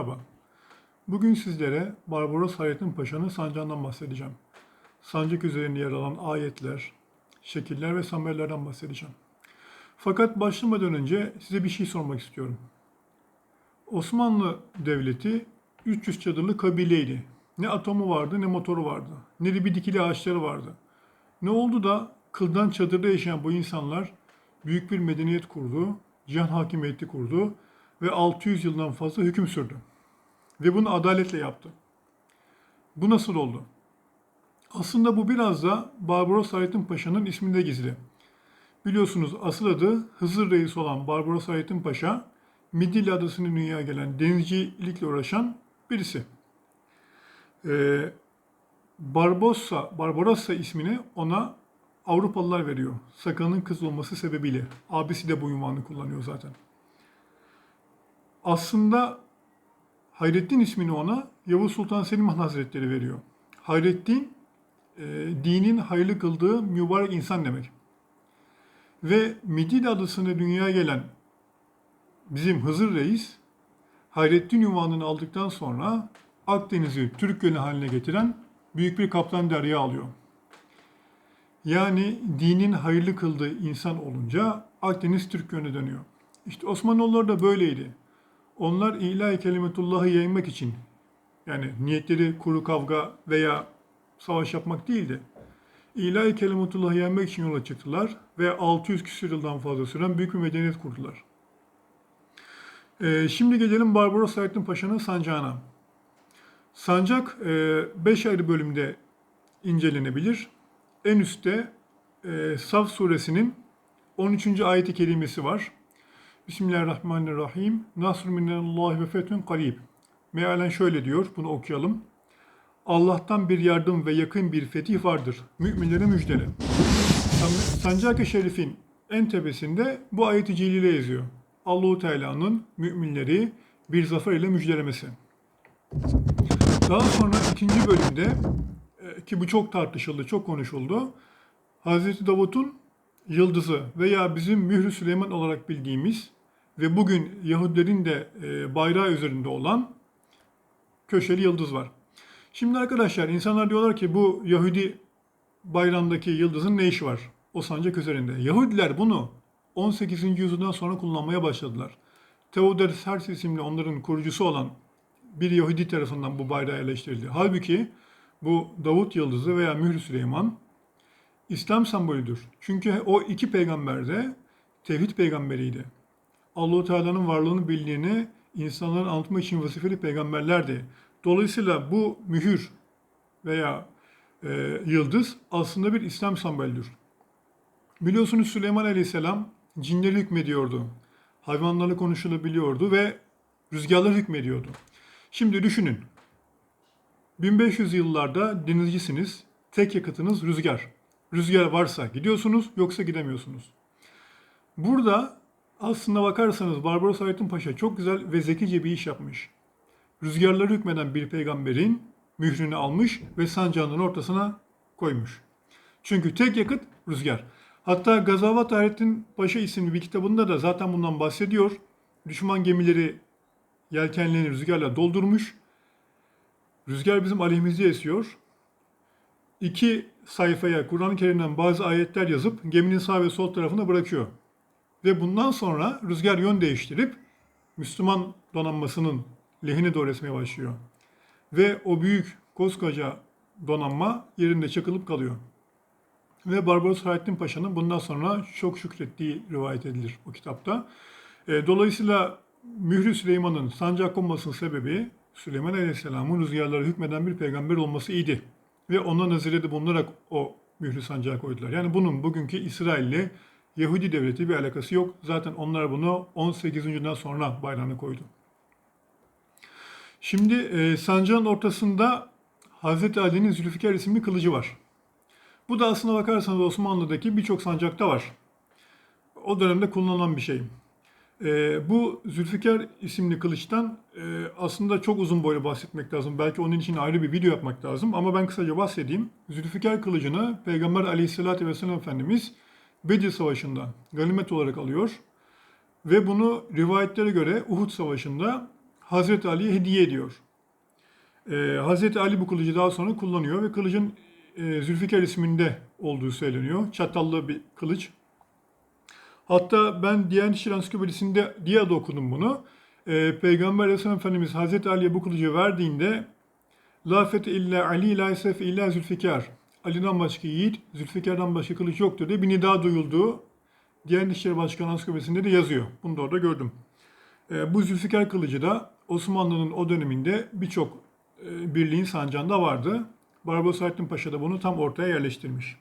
Merhaba. Bugün sizlere Barbaros Hayrettin Paşa'nın sancağından bahsedeceğim. Sancak üzerinde yer alan ayetler, şekiller ve sembollerden bahsedeceğim. Fakat başlamadan önce size bir şey sormak istiyorum. Osmanlı Devleti 300 çadırlı kabileydi. Ne atomu vardı ne motoru vardı. Ne de bir dikili ağaçları vardı. Ne oldu da kıldan çadırda yaşayan bu insanlar büyük bir medeniyet kurdu, cihan hakimiyeti kurdu ve 600 yıldan fazla hüküm sürdü. Ve bunu adaletle yaptı. Bu nasıl oldu? Aslında bu biraz da Barbaros Hayrettin Paşa'nın isminde gizli. Biliyorsunuz asıl adı Hızır Reis olan Barbaros Hayrettin Paşa, Midilli Adası'nın dünyaya gelen denizcilikle uğraşan birisi. Ee, Barbossa, Barbarossa ismini ona Avrupalılar veriyor. Sakalının kız olması sebebiyle. Abisi de bu ünvanı kullanıyor zaten. Aslında Hayrettin ismini ona Yavuz Sultan Selim Han Hazretleri veriyor. Hayrettin, e, dinin hayırlı kıldığı mübarek insan demek. Ve Midilli adasına dünyaya gelen bizim Hızır Reis, Hayrettin ünvanını aldıktan sonra Akdeniz'i Türk Gölü haline getiren büyük bir kaptan derya alıyor. Yani dinin hayırlı kıldığı insan olunca Akdeniz Türk Gölü'ne dönüyor. İşte Osmanoğulları da böyleydi. Onlar ilahi kelimetullahı yaymak için yani niyetleri kuru kavga veya savaş yapmak değildi. İlahi kelimetullahı yaymak için yola çıktılar ve 600 küsur yıldan fazla süren büyük bir medeniyet kurdular. Ee, şimdi gelelim Barbaros Hayrettin Paşa'nın sancağına. Sancak 5 ayrı bölümde incelenebilir. En üstte e, Saf suresinin 13. ayeti kerimesi var. Bismillahirrahmanirrahim. Nasr minallahi ve fethün karib. Mealen şöyle diyor, bunu okuyalım. Allah'tan bir yardım ve yakın bir fetih vardır. Müminlere müjdele. Sancak-ı Şerif'in en tepesinde bu ayeti celile yazıyor. Allahu Teala'nın müminleri bir zafer ile müjdelemesi. Daha sonra ikinci bölümde e, ki bu çok tartışıldı, çok konuşuldu. Hazreti Davut'un yıldızı veya bizim Mührü Süleyman olarak bildiğimiz ve bugün Yahudilerin de e, bayrağı üzerinde olan köşeli yıldız var. Şimdi arkadaşlar insanlar diyorlar ki bu Yahudi bayrağındaki yıldızın ne işi var? O sancak üzerinde. Yahudiler bunu 18. yüzyıldan sonra kullanmaya başladılar. Theodor Herz isimli onların kurucusu olan bir Yahudi tarafından bu bayrağı yerleştirildi. Halbuki bu Davut yıldızı veya Mührü Süleyman İslam sembolüdür. Çünkü o iki peygamber de tevhid peygamberiydi. Allahu Teala'nın varlığını bildiğini insanların anlatmak için vazifeli peygamberlerdi. Dolayısıyla bu mühür veya e, yıldız aslında bir İslam sembolüdür. Biliyorsunuz Süleyman Aleyhisselam cinleri hükmediyordu. Hayvanlarla konuşulabiliyordu ve rüzgarlar hükmediyordu. Şimdi düşünün. 1500 yıllarda denizcisiniz. Tek yakıtınız rüzgar. Rüzgar varsa gidiyorsunuz yoksa gidemiyorsunuz. Burada aslında bakarsanız Barbaros Hayrettin Paşa çok güzel ve zekice bir iş yapmış. Rüzgarları hükmeden bir peygamberin mührünü almış ve sancağının ortasına koymuş. Çünkü tek yakıt rüzgar. Hatta Gazavat Hayrettin Paşa isimli bir kitabında da zaten bundan bahsediyor. Düşman gemileri yelkenlerini rüzgarla doldurmuş. Rüzgar bizim aleyhimizde esiyor. İki sayfaya Kur'an-ı Kerim'den bazı ayetler yazıp geminin sağ ve sol tarafına bırakıyor. Ve bundan sonra rüzgar yön değiştirip Müslüman donanmasının lehine doğru esmeye başlıyor. Ve o büyük koskoca donanma yerinde çakılıp kalıyor. Ve Barbaros Hayrettin Paşa'nın bundan sonra çok şükrettiği rivayet edilir o kitapta. E, dolayısıyla Mührü Süleyman'ın sancak olmasının sebebi Süleyman Aleyhisselam'ın rüzgarlara hükmeden bir peygamber olması idi. Ve ona nazirede bulunarak o mührü sancağı koydular. Yani bunun bugünkü İsrail'le Yahudi devleti bir alakası yok. Zaten onlar bunu 18. yüzyıldan sonra bayrağına koydu. Şimdi e, sancağın ortasında Hazreti Ali'nin Zülfikar isimli kılıcı var. Bu da aslına bakarsanız Osmanlı'daki birçok sancakta var. O dönemde kullanılan bir şey. E, bu Zülfikar isimli kılıçtan e, aslında çok uzun boylu bahsetmek lazım. Belki onun için ayrı bir video yapmak lazım. Ama ben kısaca bahsedeyim. Zülfikar kılıcını Peygamber aleyhissalatü vesselam Efendimiz Bedir Savaşı'nda ganimet olarak alıyor. Ve bunu rivayetlere göre Uhud Savaşı'nda Hazreti Ali'ye hediye ediyor. Ee, Hazreti Ali bu kılıcı daha sonra kullanıyor ve kılıcın e, Zülfikar isminde olduğu söyleniyor. Çatallı bir kılıç. Hatta ben Diyanet İşleri Ansiklopedisi'nde diye de okudum bunu. Ee, Peygamber Aleyhisselam Efendimiz Hazreti Ali'ye bu kılıcı verdiğinde La fete illa Ali, la illa Zülfikar. Ali'den başka yiğit, Zülfikar'dan başka kılıç yoktur diye bir nida duyulduğu Diyanet İşleri Başkanı Ansiklopedisi'nde de yazıyor. Bunu da orada gördüm. Ee, bu Zülfikar kılıcı da Osmanlı'nın o döneminde birçok e, birliğin sancağında vardı. Barbaros Hayrettin Paşa da bunu tam ortaya yerleştirmiş.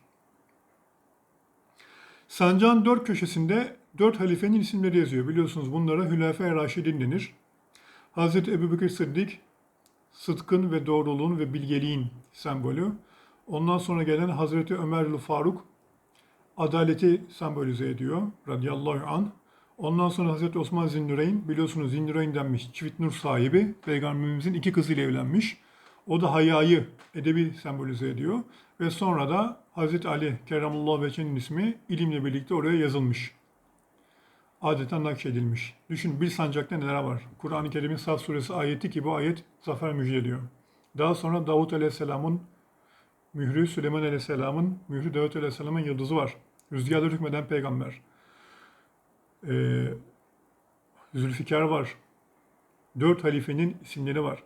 Sancağın dört köşesinde dört halifenin isimleri yazıyor. Biliyorsunuz bunlara Hülafe-i Raşidin denir. Hazreti Ebubekir Sıddık, sıdkın ve doğruluğun ve bilgeliğin sembolü. Ondan sonra gelen Hazreti Ömer Faruk, adaleti sembolize ediyor radıyallahu anh. Ondan sonra Hazreti Osman Zinnüreyn, biliyorsunuz Zinnüreyn denmiş, çivit nur sahibi, Peygamberimizin iki kızıyla evlenmiş. O da hayayı, edebi sembolize ediyor. Ve sonra da Hazreti Ali Kerramullah Veçen'in ismi ilimle birlikte oraya yazılmış. Adeta nakşedilmiş. Düşün bir sancakta neler var. Kur'an-ı Kerim'in Saf suresi ayeti ki bu ayet zafer müjdeliyor. Daha sonra Davut Aleyhisselam'ın mührü, Süleyman Aleyhisselam'ın mührü, Davut Aleyhisselam'ın yıldızı var. Rüzgarda hükmeden peygamber. Ee, Zülfikar var. Dört halifenin isimleri var.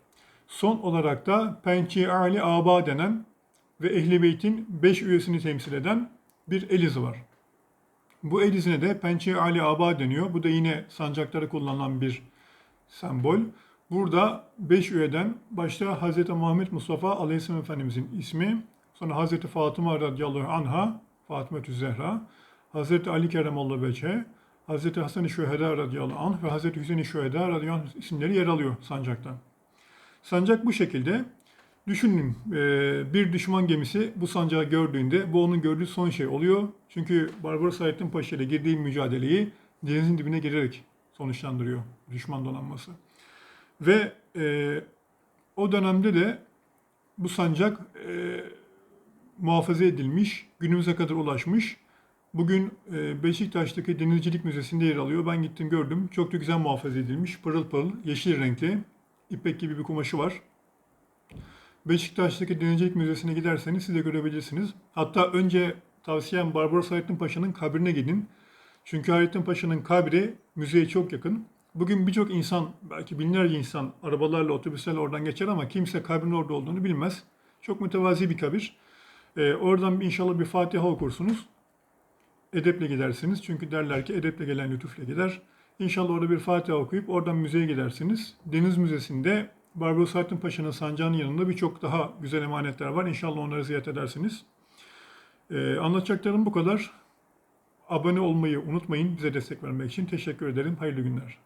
Son olarak da Pençi Ali Aba denen ve Ehli Beyt'in beş üyesini temsil eden bir el izi var. Bu el izine de Pençe Ali Aba deniyor. Bu da yine sancaklara kullanılan bir sembol. Burada beş üyeden başta Hz. Muhammed Mustafa Aleyhisselam Efendimizin ismi, sonra Hz. Fatıma radıyallahu anha, Fatıma Zehra, Hz. Ali Keremallahu Veçhe, Hz. Hasan-ı Şüheda radıyallahu anh ve Hz. Hüseyin-i Şüheda radıyallahu anh isimleri yer alıyor sancakta. Sancak bu şekilde. Düşünün e, bir düşman gemisi bu sancağı gördüğünde bu onun gördüğü son şey oluyor. Çünkü Barbaros Hayrettin Paşa ile girdiği mücadeleyi denizin dibine girerek sonuçlandırıyor düşman donanması. Ve e, o dönemde de bu sancak e, muhafaza edilmiş, günümüze kadar ulaşmış. Bugün e, Beşiktaş'taki Denizcilik Müzesi'nde yer alıyor. Ben gittim gördüm. Çok da güzel muhafaza edilmiş. Pırıl pırıl, yeşil renkli, ipek gibi bir kumaşı var. Beşiktaş'taki Denizcilik Müzesi'ne giderseniz siz de görebilirsiniz. Hatta önce tavsiyem Barbaros Hayrettin Paşa'nın kabrine gidin. Çünkü Hayrettin Paşa'nın kabri müzeye çok yakın. Bugün birçok insan, belki binlerce insan arabalarla, otobüslerle oradan geçer ama kimse kabrin orada olduğunu bilmez. Çok mütevazi bir kabir. Ee, oradan inşallah bir Fatiha okursunuz. Edeple gidersiniz. Çünkü derler ki edeple gelen lütufle gider. İnşallah orada bir Fatiha okuyup oradan müzeye gidersiniz. Deniz Müzesi'nde Barbaros Hayrettin Paşa'nın sancağının yanında birçok daha güzel emanetler var. İnşallah onları ziyaret edersiniz. Ee, anlatacaklarım bu kadar. Abone olmayı unutmayın bize destek vermek için. Teşekkür ederim. Hayırlı günler.